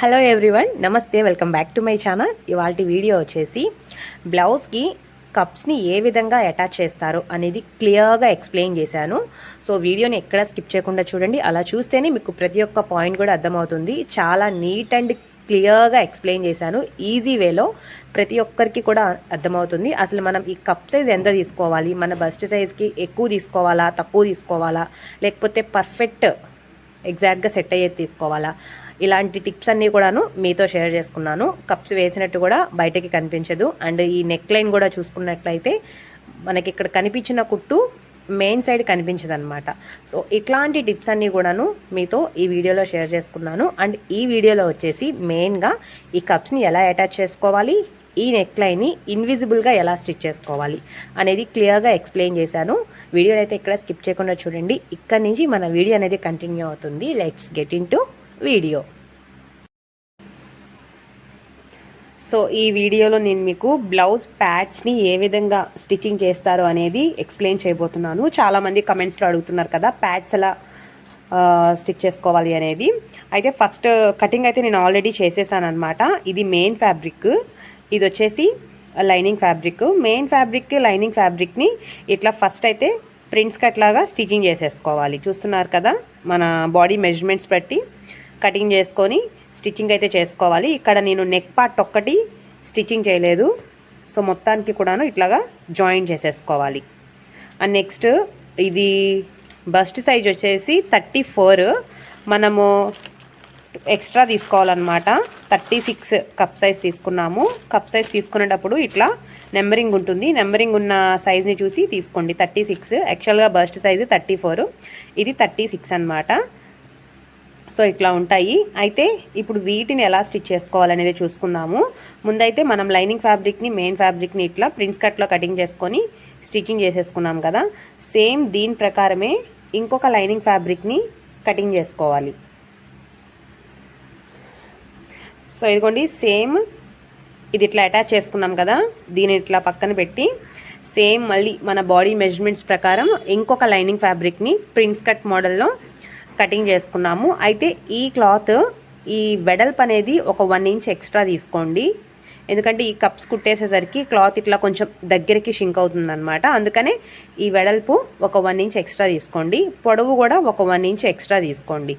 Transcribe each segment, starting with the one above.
Hello everyone నమస్తే welcome back to my channel ఇవాళ video వచ్చేసి బ్లౌజ్కి కప్స్ని ఏ విధంగా అటాచ్ చేస్తారు అనేది క్లియర్గా ఎక్స్ప్లెయిన్ చేశాను. సో వీడియోని ఎక్కడ స్కిప్ చేయకుండా చూడండి. అలా చూస్తేనే మీకు ప్రతి ఒక్క పాయింట్ కూడా అర్థమవుతుంది. చాలా నీట్ అండ్ క్లియర్గా ఎక్స్ప్లెయిన్ చేశాను. ఈజీ వేలో ప్రతి ఒక్కరికి కూడా అర్థమవుతుంది. అసలు మనం ఈ కప్ సైజ్ ఎంత తీసుకోవాలి? మన బస్ట్ సైజ్కి ఎక్కువ తీసుకోవాలా? తక్కువ తీసుకోవాలా? లేకపోతే పర్ఫెక్ట్ ఎగ్జాక్ట్గా సెట్ అయ్యేది తీసుకోవాలా? ఇలాంటి టిప్స్ అన్నీ కూడాను మీతో షేర్ చేసుకున్నాను. కప్స్ వేసినట్టు కూడా బయటకి కనిపించదు. అండ్ ఈ నెక్ లైన్ కూడా చూసుకున్నట్లయితే మనకి ఇక్కడ కనిపించిన కుట్టు మెయిన్ సైడ్ కనిపించదు అనమాట సో ఇట్లాంటి టిప్స్ అన్నీ కూడాను మీతో ఈ వీడియోలో షేర్ చేసుకున్నాను. అండ్ ఈ వీడియోలో వచ్చేసి మెయిన్గా ఈ కప్స్ని ఎలా అటాచ్ చేసుకోవాలి ఈ నెక్ లైన్ని ఇన్విజిబుల్గా ఎలా స్టిచ్ చేసుకోవాలి అనేది క్లియర్గా ఎక్స్ప్లెయిన్ చేశాను. వీడియోని అయితే ఇక్కడ స్కిప్ చేయకుండా చూడండి. ఇక్కడ నుంచి మన వీడియో అనేది కంటిన్యూ అవుతుంది. Let's get in to video. So ఈ వీడియోలో నేను మీకు బ్లౌజ్ ప్యాడ్స్ని ఏ విధంగా స్టిచ్చింగ్ చేస్తారు అనేది ఎక్స్ప్లెయిన్ చేయబోతున్నాను. చాలామంది కమెంట్స్లో అడుగుతున్నారు కదా ప్యాడ్స్ ఎలా స్టిచ్ చేసుకోవాలి అనేది. అయితే ఫస్ట్ కటింగ్ అయితే నేను ఆల్రెడీ చేసేసాను అనమాట ఇది మెయిన్ ఫ్యాబ్రిక్. ఇది వచ్చేసి lining fabric. Main fabric lining ఫ్యాబ్రిక్ని ఇట్లా ఫస్ట్ అయితే ప్రింట్స్ కట్లాగా స్టిచ్చింగ్ చేసేసుకోవాలి. చూస్తున్నారు కదా మన బాడీ మెజర్మెంట్స్ బట్టి. కటింగ్ చేసుకొని స్టిచ్చింగ్ అయితే చేసుకోవాలి. ఇక్కడ నేను నెక్ పార్ట్ ఒక్కటి స్టిచ్చింగ్ చేయలేదు. సో మొత్తానికి కూడాను ఇట్లాగా జాయిన్ చేసేసుకోవాలి. అండ్ నెక్స్ట్ ఇది బస్ట్ సైజ్ వచ్చేసి థర్టీ ఫోర్ మనము ఎక్స్ట్రా తీసుకోవాలన్నమాట. థర్టీ సిక్స్ కప్ సైజ్ తీసుకున్నాము. కప్ సైజ్ తీసుకునేటప్పుడు ఇట్లా నెంబరింగ్ ఉంటుంది. నెంబరింగ్ ఉన్న సైజ్ని చూసి తీసుకోండి. థర్టీ సిక్స్ యాక్చువల్గా బస్ట్ సైజు థర్టీ ఫోర్ ఇది థర్టీ సిక్స్ అనమాట సో ఇట్లా ఉంటాయి. అయితే ఇప్పుడు వీటిని ఎలా స్టిచ్ చేసుకోవాలనేది చూసుకుందాము. ముందైతే మనం లైనింగ్ ఫ్యాబ్రిక్ని మెయిన్ ఫ్యాబ్రిక్ని ఇట్లా ప్రిన్స్ కట్లో కటింగ్ చేసుకొని స్టిచ్చింగ్ చేసేసుకున్నాం కదా. సేమ్ దీని ప్రకారమే ఇంకొక లైనింగ్ ఫ్యాబ్రిక్ని కటింగ్ చేసుకోవాలి. సో ఇదిగోండి సేమ్ ఇది ఇట్లా అటాచ్ చేసుకున్నాం కదా. దీని ఇట్లా పక్కన పెట్టి సేమ్ మళ్ళీ మన బాడీ మెజర్మెంట్స్ ప్రకారం ఇంకొక లైనింగ్ ఫ్యాబ్రిక్ని ప్రిన్స్ కట్ మోడల్లో కటింగ్ చేసుకున్నాము. అయితే ఈ క్లాత్ ఈ వెడల్ప్ అనేది ఒక వన్ ఇంచ్ ఎక్స్ట్రా తీసుకోండి. ఎందుకంటే ఈ కప్స్ కుట్టేసేసరికి క్లాత్ ఇట్లా కొంచెం దగ్గరికి షింక్ అవుతుంది అనమాట అందుకనే ఈ వెడల్పు ఒక వన్ ఇంచ్ ఎక్స్ట్రా తీసుకోండి. పొడవు కూడా ఒక వన్ ఇంచ్ ఎక్స్ట్రా తీసుకోండి.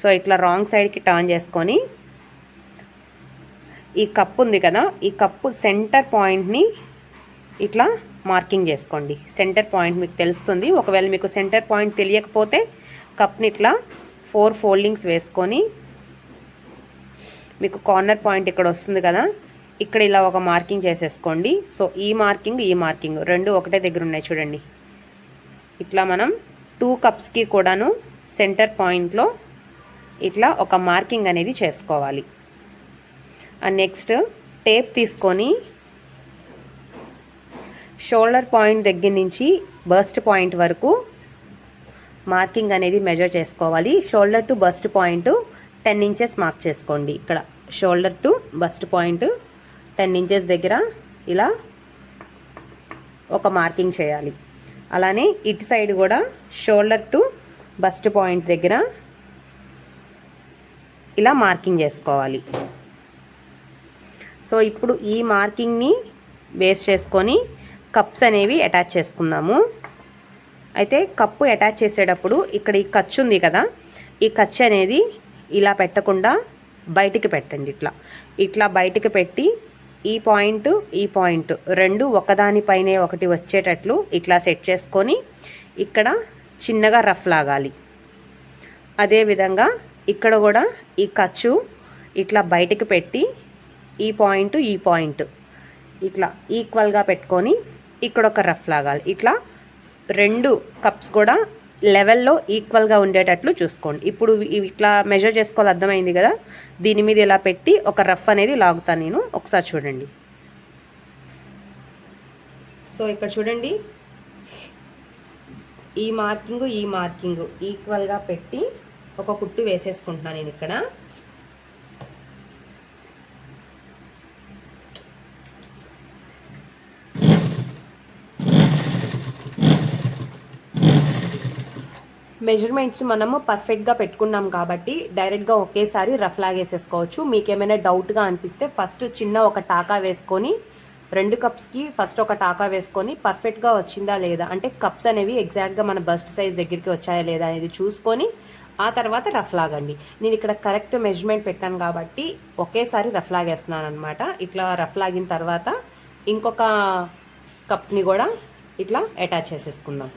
సో ఇట్లా రాంగ్ సైడ్కి టర్న్ చేసుకొని ఈ కప్ ఉంది కదా ఈ కప్పు సెంటర్ పాయింట్ని ఇట్లా మార్కింగ్ చేసుకోండి. సెంటర్ పాయింట్ మీకు తెలుస్తుంది. ఒకవేళ మీకు సెంటర్ పాయింట్ తెలియకపోతే కప్ని ఇట్లా ఫోర్ ఫోల్డింగ్స్ వేసుకొని మీకు కార్నర్ పాయింట్ ఇక్కడ వస్తుంది కదా ఇక్కడ ఇలా ఒక మార్కింగ్ చేసేసుకోండి. సో ఈ మార్కింగ్ ఈ మార్కింగ్ రెండు ఒకటే దగ్గర ఉన్నాయి చూడండి. ఇట్లా మనం టూ కప్స్కి కూడాను సెంటర్ పాయింట్లో ఇట్లా ఒక మార్కింగ్ అనేది చేసుకోవాలి. అండ్ నెక్స్ట్ టేప్ తీసుకొని షోల్డర్ పాయింట్ దగ్గర నుంచి బర్స్ట్ పాయింట్ వరకు మార్కింగ్ అనేది మెజర్ చేసుకోవాలి. Shoulder to bust point ten inches mark చేసుకోండి. ఇక్కడ shoulder to bust point ten inches దగ్గర ఇలా ఒక మార్కింగ్ చేయాలి. అలానే ఇటు సైడ్ కూడా షోల్డర్ టు బస్ట్ పాయింట్ దగ్గర ఇలా మార్కింగ్ చేసుకోవాలి. సో ఇప్పుడు ఈ మార్కింగ్ని బేస్ చేసుకొని కప్స్ అనేవి అటాచ్ చేసుకుందాము. అయితే కప్పు అటాచ్ చేసేటప్పుడు ఇక్కడ ఈ ఖర్చు ఉంది కదా ఈ ఖర్చు అనేది ఇలా పెట్టకుండా బయటికి పెట్టండి ఇట్లా. ఇట్లా బయటికి పెట్టి ఈ పాయింట్ ఈ పాయింట్ రెండు ఒకదానిపైనే ఒకటి వచ్చేటట్లు ఇట్లా సెట్ చేసుకొని ఇక్కడ చిన్నగా రఫ్ లాగాలి. అదేవిధంగా ఇక్కడ కూడా ఈ ఖర్చు ఇట్లా బయటికి పెట్టి ఈ పాయింట్ ఈ పాయింట్ ఇట్లా ఈక్వల్గా పెట్టుకొని ఇక్కడ ఒక రఫ్ లాగాలి. ఇట్లా రెండు కప్స్ కూడా లెవెల్లో ఈక్వల్గా ఉండేటట్లు చూసుకోండి. ఇప్పుడు ఇట్లా మెజర్ చేసుకోవాలి అర్థమైంది కదా? దీని మీద ఇలా పెట్టి ఒక రఫ్ అనేది లాగుతాను నేను. ఒకసారి చూడండి. సో ఇక్కడ చూడండి. ఈ మార్కింగ్ ఈ మార్కింగ్ ఈక్వల్గా పెట్టి ఒక కుట్టు వేసేసుకుంటున్నాను నేను ఇక్కడ. మెజర్మెంట్స్ మనము పర్ఫెక్ట్గా పెట్టుకున్నాం కాబట్టి డైరెక్ట్గా ఒకేసారి రఫ్ లాగేసేసుకోవచ్చు. మీకు ఏమైనా డౌట్గా అనిపిస్తే ఫస్ట్ చిన్న ఒక టాకా వేసుకొని రెండు కప్స్కి ఫస్ట్ ఒక టాకా వేసుకొని పర్ఫెక్ట్గా వచ్చిందా లేదా? అంటే కప్స్ అనేవి ఎగ్జాక్ట్గా మన బస్ట్ సైజ్ దగ్గరికి వచ్చాయా లేదా అనేది చూసుకొని ఆ తర్వాత రఫ్ లాగండి. నేను ఇక్కడ కరెక్ట్ మెజర్మెంట్ పెట్టాను కాబట్టి ఒకేసారి రఫ్ లాగేస్తున్నాను అనమాట ఇట్లా రఫ్ లాగిన తర్వాత ఇంకొక కప్ని కూడా ఇట్లా అటాచ్ చేసేసుకుందాం.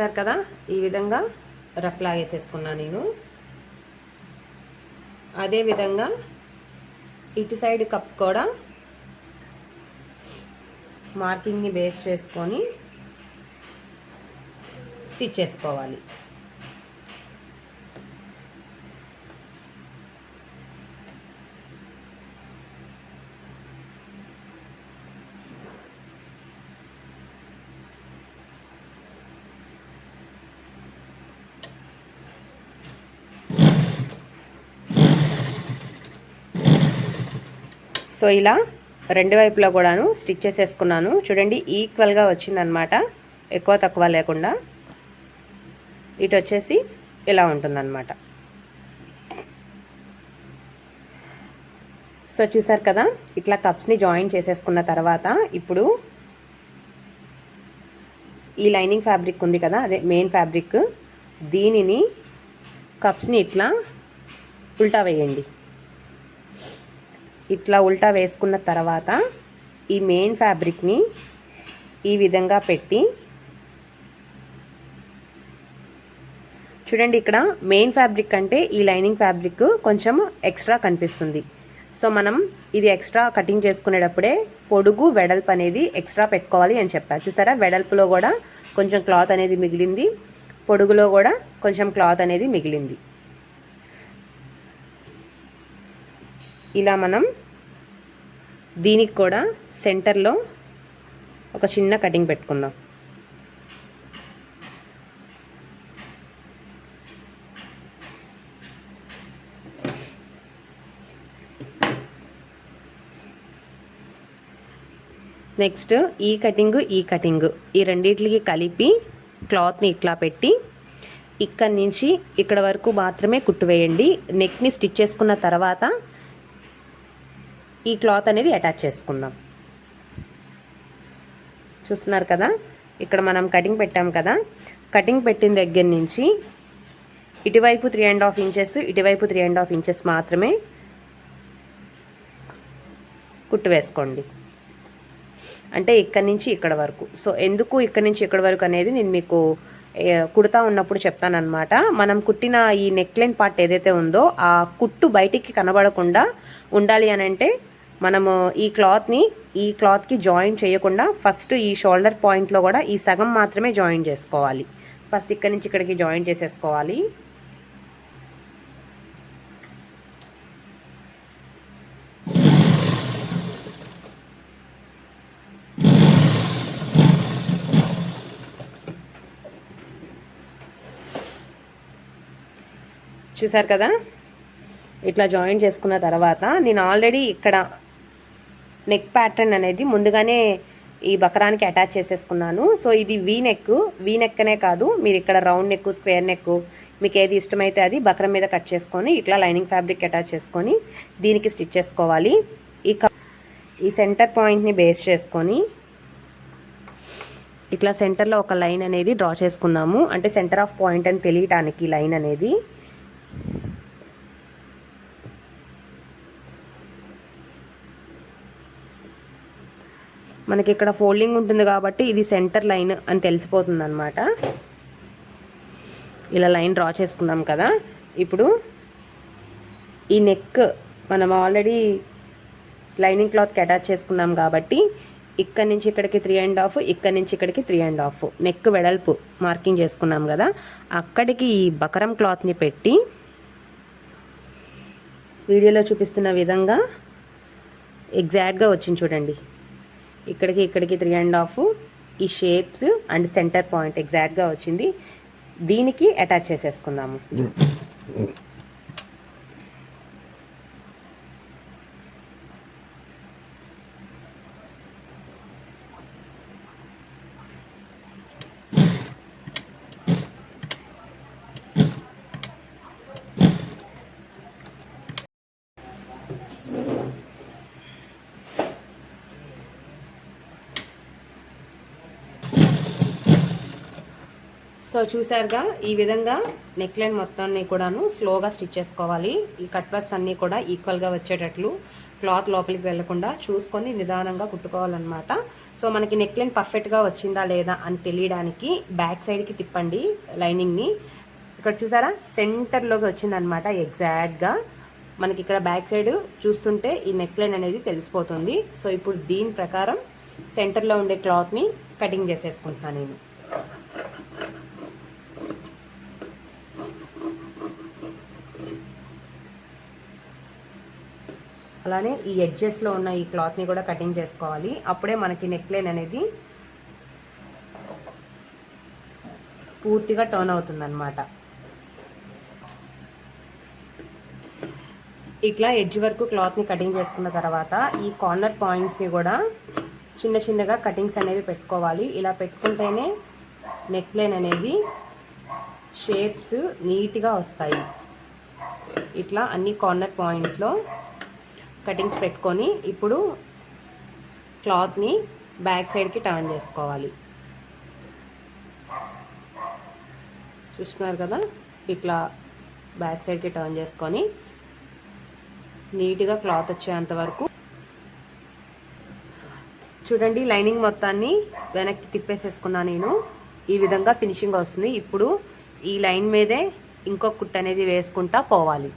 చూసారు కదా ఈ విధంగా రఫ్ లాగేసేసుకున్నా నేను. అదేవిధంగా ఇటు సైడ్ కప్ కూడా మార్కింగ్ని బేస్ చేసుకొని స్టిచ్ చేసుకోవాలి. సో ఇలా రెండు వైపులా కూడాను స్టిచ్ చేసేసుకున్నాను. చూడండి ఈక్వల్గా వచ్చిందనమాట ఎక్కువ తక్కువ లేకుండా. ఇటు వచ్చేసి ఇలా ఉంటుందన్నమాట. సో చూసారు కదా ఇట్లా కప్స్ని జాయిన్ చేసేసుకున్న తర్వాత ఇప్పుడు ఈ లైనింగ్ ఫ్యాబ్రిక్ ఉంది కదా అదే మెయిన్ ఫ్యాబ్రిక్ దీనిని కప్స్ని ఇట్లా ఉల్టా వేయండి. ఇట్లా ఉల్టా వేసుకున్న తర్వాత ఈ మెయిన్ ఫ్యాబ్రిక్ని ఈ విధంగా పెట్టి చూడండి ఇక్కడ మెయిన్ ఫ్యాబ్రిక్ అంటే ఈ లైనింగ్ ఫ్యాబ్రిక్ కొంచెం ఎక్స్ట్రా కనిపిస్తుంది. సో మనం ఇది ఎక్స్ట్రా కటింగ్ చేసుకునేటప్పుడే పొడుగు వెడల్పు అనేది ఎక్స్ట్రా పెట్టుకోవాలి అని చెప్పారు చూసారా? వెడల్పులో కూడా కొంచెం క్లాత్ అనేది మిగిలింది. పొడుగులో కూడా కొంచెం క్లాత్ అనేది మిగిలింది. ఇలా మనం దీనికి కూడా సెంటర్లో ఒక చిన్న కటింగ్ పెట్టుకుందాం. నెక్స్ట్ ఈ కటింగ్ ఈ కటింగ్ ఈ రెండింటికి కలిపి క్లాత్ని ఇట్లా పెట్టి ఇక్కడి నుంచి ఇక్కడ వరకు మాత్రమే కుట్టు వేయండి. నెక్ని స్టిచ్ చేసుకున్న తర్వాత ఈ క్లాత్ అనేది అటాచ్ చేసుకుందాం. చూస్తున్నారు కదా? ఇక్కడ మనం కటింగ్ పెట్టాం కదా? కటింగ్ పెట్టిన దగ్గర నుంచి ఇటువైపు త్రీ అండ్ హాఫ్ ఇంచెస్ ఇటువైపు త్రీ అండ్ హాఫ్ ఇంచెస్ మాత్రమే కుట్టు వేసుకోండి. అంటే ఇక్కడి నుంచి ఇక్కడ వరకు. సో ఎందుకు ఇక్కడి నుంచి ఇక్కడ వరకు అనేది నేను మీకు కుడతా ఉన్నప్పుడు చెప్తానమాట మనం కుట్టిన ఈ నెక్లైన్ పార్ట్ ఏదైతే ఉందో ఆ కుట్టు బయటికి కనబడకుండా ఉండాలి అని అంటే మనము ఈ క్లాత్ని ఈ క్లాత్కి జాయిన్ చేయకుండా ఫస్ట్ ఈ షోల్డర్ పాయింట్లో కూడా ఈ సగం మాత్రమే జాయిన్ చేసుకోవాలి. ఫస్ట్ ఇక్కడి నుంచి ఇక్కడికి జాయిన్ చేసేసుకోవాలి. చూసారు కదా? ఇట్లా జాయిన్ చేసుకున్న తర్వాత నేను ఆల్రెడీ ఇక్కడ నెక్ ప్యాటర్న్ అనేది ముందుగానే ఈ బకరానికి అటాచ్ చేసేసుకున్నాను. సో ఇది వీ నెక్ వీ నెక్నే కాదు. మీరు ఇక్కడ రౌండ్ నెక్ స్క్వేర్ నెక్ మీకు ఏది ఇష్టమైతే అది బకరం మీద కట్ చేసుకొని ఇట్లా లైనింగ్ ఫ్యాబ్రిక్ అటాచ్ చేసుకొని దీనికి స్టిచ్ చేసుకోవాలి. ఈ ఈ సెంటర్ పాయింట్ని బేస్ చేసుకొని ఇట్లా సెంటర్లో ఒక లైన్ అనేది డ్రా చేసుకున్నాము. అంటే సెంటర్ ఆఫ్ పాయింట్ అని తెలియటానికి లైన్ అనేది. మనకి ఇక్కడ ఫోల్డింగ్ ఉంటుంది కాబట్టి ఇది సెంటర్ లైన్ అని తెలిసిపోతుంది అనమాట ఇలా లైన్ డ్రా చేసుకున్నాం కదా. ఇప్పుడు ఈ నెక్ మనం ఆల్రెడీ లైనింగ్ క్లాత్కి అటాచ్ చేసుకున్నాం కాబట్టి ఇక్కడ నుంచి ఇక్కడికి త్రీ అండ్ హాఫ్ ఇక్కడ నుంచి ఇక్కడికి త్రీ అండ్ హాఫ్. నెక్ వెడల్పు మార్కింగ్ చేసుకున్నాం కదా. అక్కడికి ఈ బకరం క్లాత్ని పెట్టి వీడియోలో చూపిస్తున్న విధంగా ఎగ్జాక్ట్గా వచ్చింది చూడండి. ఇక్కడికి ఇక్కడికి త్రీ అండ్ హాఫ్ ఈ షేప్స్ అండ్ సెంటర్ పాయింట్ ఎగ్జాక్ట్గా వచ్చింది. దీనికి అటాచ్ చేసేసుకుందాము. Hmm. సో చూసారుగా ఈ విధంగా నెక్ లైన్ మొత్తాన్ని కూడాను స్లోగా స్టిచ్ చేసుకోవాలి. ఈ కట్ వర్క్స్ అన్నీ కూడా ఈక్వల్గా వచ్చేటట్లు క్లాత్ లోపలికి వెళ్ళకుండా చూసుకొని నిదానంగా కుట్టుకోవాలన్నమాట. సో మనకి నెక్ లైన్ పర్ఫెక్ట్గా వచ్చిందా లేదా అని తెలియడానికి బ్యాక్ సైడ్కి తిప్పండి లైనింగ్ని. ఇక్కడ చూసారా? సెంటర్లోకి వచ్చిందనమాట ఎగ్జాక్ట్గా. మనకి ఇక్కడ బ్యాక్ సైడ్ చూస్తుంటే ఈ నెక్ లైన్ అనేది తెలిసిపోతుంది. సో ఇప్పుడు దీని ప్రకారం సెంటర్లో ఉండే క్లాత్ని కటింగ్ చేసేసుకుంటున్నాను నేను. అలానే ఈ ఎడ్జెస్లో ఉన్న ఈ క్లాత్ని కూడా కటింగ్ చేసుకోవాలి. అప్పుడే మనకి నెక్లైన్ అనేది పూర్తిగా టర్న్ అవుతుందన్నమాట. ఇట్లా ఎడ్జ్ వరకు క్లాత్ని కటింగ్ చేసుకున్న తర్వాత ఈ కార్నర్ పాయింట్స్ని కూడా చిన్న చిన్నగా కటింగ్స్ అనేవి పెట్టుకోవాలి. ఇలా పెట్టుకుంటేనే నెక్లైన్ అనేది షేప్స్ నీట్గా వస్తాయి. ఇట్లా అన్ని కార్నర్ పాయింట్స్లో కటింగ్స్ పెట్టుకొని ఇప్పుడు క్లాత్ని బ్యాక్ సైడ్కి టర్న్ చేసుకోవాలి. చూస్తున్నారు కదా? ఇట్లా బ్యాక్ సైడ్కి టర్న్ చేసుకొని నీట్గా క్లాత్ వచ్చేంత వరకు చూడండి లైనింగ్ మొత్తాన్ని వెనక్కి తిప్పేసేసుకున్నా నేను. ఈ విధంగా ఫినిషింగ్ వస్తుంది. ఇప్పుడు ఈ లైన్ మీదే ఇంకొక కుట్ట అనేది వేసుకుంటా పోవాలి.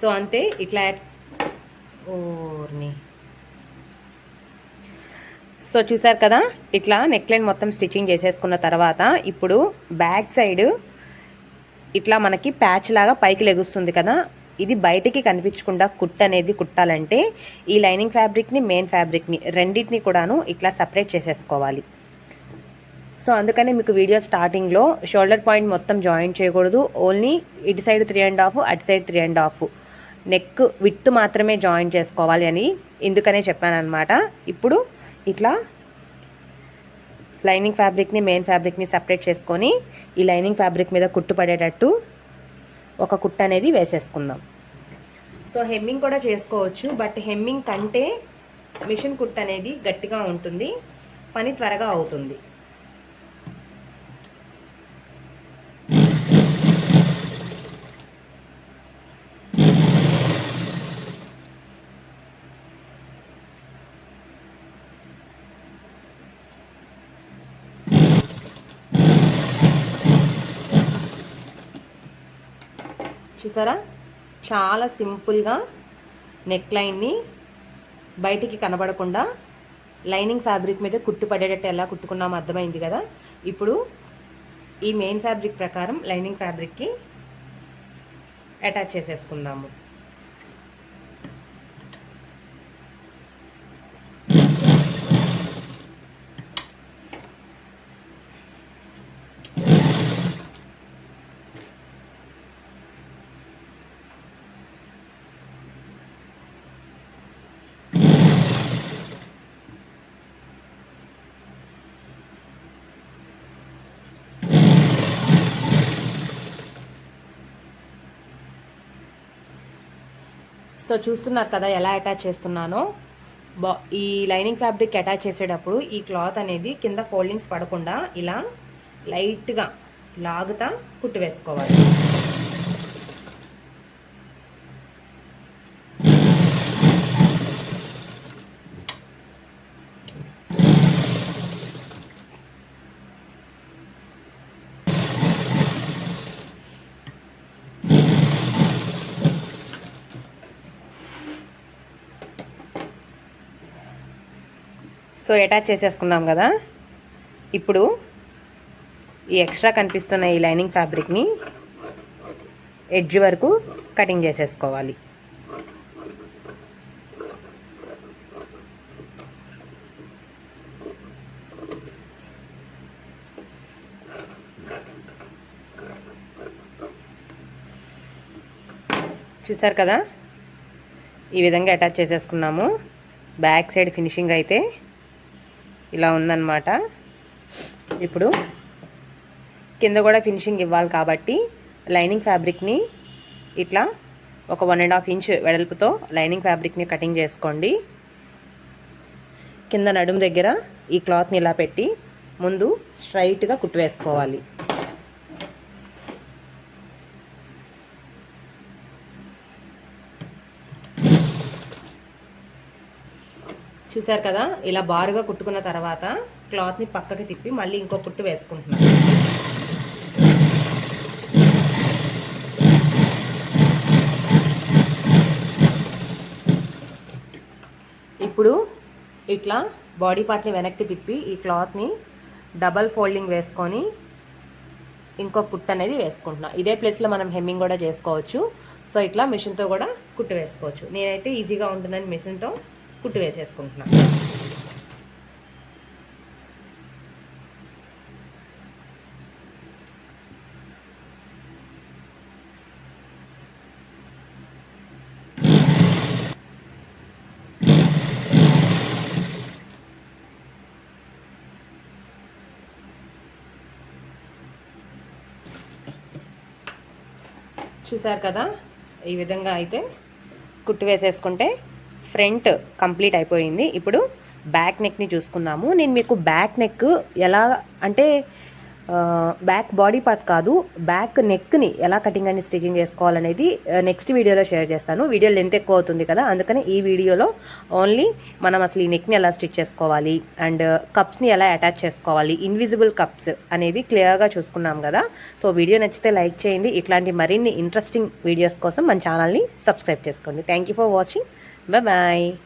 సో అంతే ఇట్లా ఓర్ని సో చూసారు కదా ఇట్లా నెక్లైన్ మొత్తం స్టిచ్చింగ్ చేసేసుకున్న తర్వాత ఇప్పుడు బ్యాక్ సైడ్ ఇట్లా మనకి ప్యాచ్ లాగా పైకి లెగుస్తుంది కదా ఇది బయటికి కనిపించకుండా కుట్ అనేది కుట్టాలంటే ఈ లైనింగ్ ఫ్యాబ్రిక్ని మెయిన్ ఫ్యాబ్రిక్ని రెండింటిని కూడాను ఇట్లా సపరేట్ చేసేసుకోవాలి. సో అందుకనే మీకు వీడియో స్టార్టింగ్లో షోల్డర్ పాయింట్ మొత్తం జాయిన్ చేయకూడదు ఓన్లీ ఇటు సైడ్ త్రీ అండ్ హాఫ్ అటు side three and half. Neck width మాత్రమే జాయిన్ చేసుకోవాలి అని ఎందుకనే చెప్పాననమాట ఇప్పుడు ఇట్లా లైనింగ్ ఫ్యాబ్రిక్ని మెయిన్ ఫ్యాబ్రిక్ని సపరేట్ చేసుకొని ఈ లైనింగ్ ఫ్యాబ్రిక్ మీద కుట్టు పడేటట్టు ఒక కుట్టు అనేది వేసేసుకుందాం. సో హెమ్మింగ్ కూడా చేసుకోవచ్చు బట్ హెమ్మింగ్ కంటే మిషన్ కుట్ అనేది గట్టిగా ఉంటుంది పని త్వరగా అవుతుంది. చూసారా? చాలా సింపుల్గా నెక్ లైన్ని బయటికి కనబడకుండా లైనింగ్ ఫ్యాబ్రిక్ మీద కుట్టు పడేటట్టు ఎలా కుట్టుకున్నామో అర్థమైంది కదా? ఇప్పుడు ఈ మెయిన్ ఫ్యాబ్రిక్ ప్రకారం లైనింగ్ ఫ్యాబ్రిక్కి అటాచ్ చేసేసుకుందాము. సో చూస్తున్నారు కదా ఎలా అటాచ్ చేస్తున్నానో. బా ఈ లైనింగ్ ఫ్యాబ్రిక్ అటాచ్ చేసేటప్పుడు ఈ క్లాత్ అనేది కింద ఫోల్డింగ్స్ పడకుండా ఇలా లైట్గా లాగుతా కుట్టు వేసుకోవాలి. సో అటాచ్ చేసేసుకున్నాం కదా. ఇప్పుడు ఈ ఎక్స్ట్రా కనిపిస్తున్న ఈ లైనింగ్ ఫ్యాబ్రిక్ని ఎడ్జ్ వరకు కటింగ్ చేసేసుకోవాలి. చూసారు కదా? ఈ విధంగా అటాచ్ చేసేసుకున్నాము. బ్యాక్ సైడ్ ఫినిషింగ్ అయితే ఇలా ఉందన్నమాట. ఇప్పుడు కింద కూడా ఫినిషింగ్ ఇవ్వాలి కాబట్టి లైనింగ్ ఫ్యాబ్రిక్ని ఇట్లా ఒక వన్ అండ్ హాఫ్ ఇంచ్ వెడల్పుతో లైనింగ్ ఫ్యాబ్రిక్ని కటింగ్ చేసుకోండి. కింద నడుము దగ్గర ఈ క్లాత్ని ఇలా పెట్టి ముందు స్ట్రైట్గా కుట్టు వేసుకోవాలి. చూసారు కదా? ఇలా బారుగా కుట్టుకున్న తర్వాత క్లాత్ని పక్కకి తిప్పి మళ్ళీ ఇంకో కుట్టు వేసుకుంటున్నాను ఇప్పుడు ఇట్లా బాడీ పార్ట్ని వెనక్కి తిప్పి ఈ క్లాత్ని డబల్ ఫోల్డింగ్ వేసుకొని ఇంకో కుట్టు అనేది వేసుకుంటున్నా. ఇదే ప్లేస్లో మనం హెమ్మింగ్ కూడా చేసుకోవచ్చు. సో ఇట్లా మిషన్తో కూడా కుట్టు వేసుకోవచ్చు. నేనైతే ఈజీగా ఉంటుందని మిషన్తో కుట్టు వేసేసుకుంటున్నాను చూసారు కదా? ఈ విధంగా అయితే కుట్టు వేసేసుకుంటే ఫ్రంట్ కంప్లీట్ అయిపోయింది. ఇప్పుడు బ్యాక్ నెక్ని చూసుకున్నాము. నేను మీకు బ్యాక్ నెక్ ఎలా అంటే బ్యాక్ బాడీ పార్ట్ కాదు బ్యాక్ నెక్ని ఎలా కటింగ్ అని స్టిచింగ్ చేసుకోవాలనేది నెక్స్ట్ వీడియోలో షేర్ చేస్తాను. వీడియో లెంత్ ఎక్కువ అవుతుంది కదా అందుకని ఈ వీడియోలో ఓన్లీ మనం అసలు ఈ నెక్ని ఎలా స్టిచ్ చేసుకోవాలి అండ్ కప్స్ని ఎలా అటాచ్ చేసుకోవాలి ఇన్విజిబుల్ కప్స్ అనేది క్లియర్గా చూసుకున్నాం కదా. సో వీడియో నచ్చితే లైక్ చేయండి. ఇట్లాంటి మరిన్ని ఇంట్రెస్టింగ్ వీడియోస్ కోసం మన ఛానల్ని సబ్స్క్రైబ్ చేసుకోండి. Thank you for watching Bye-bye!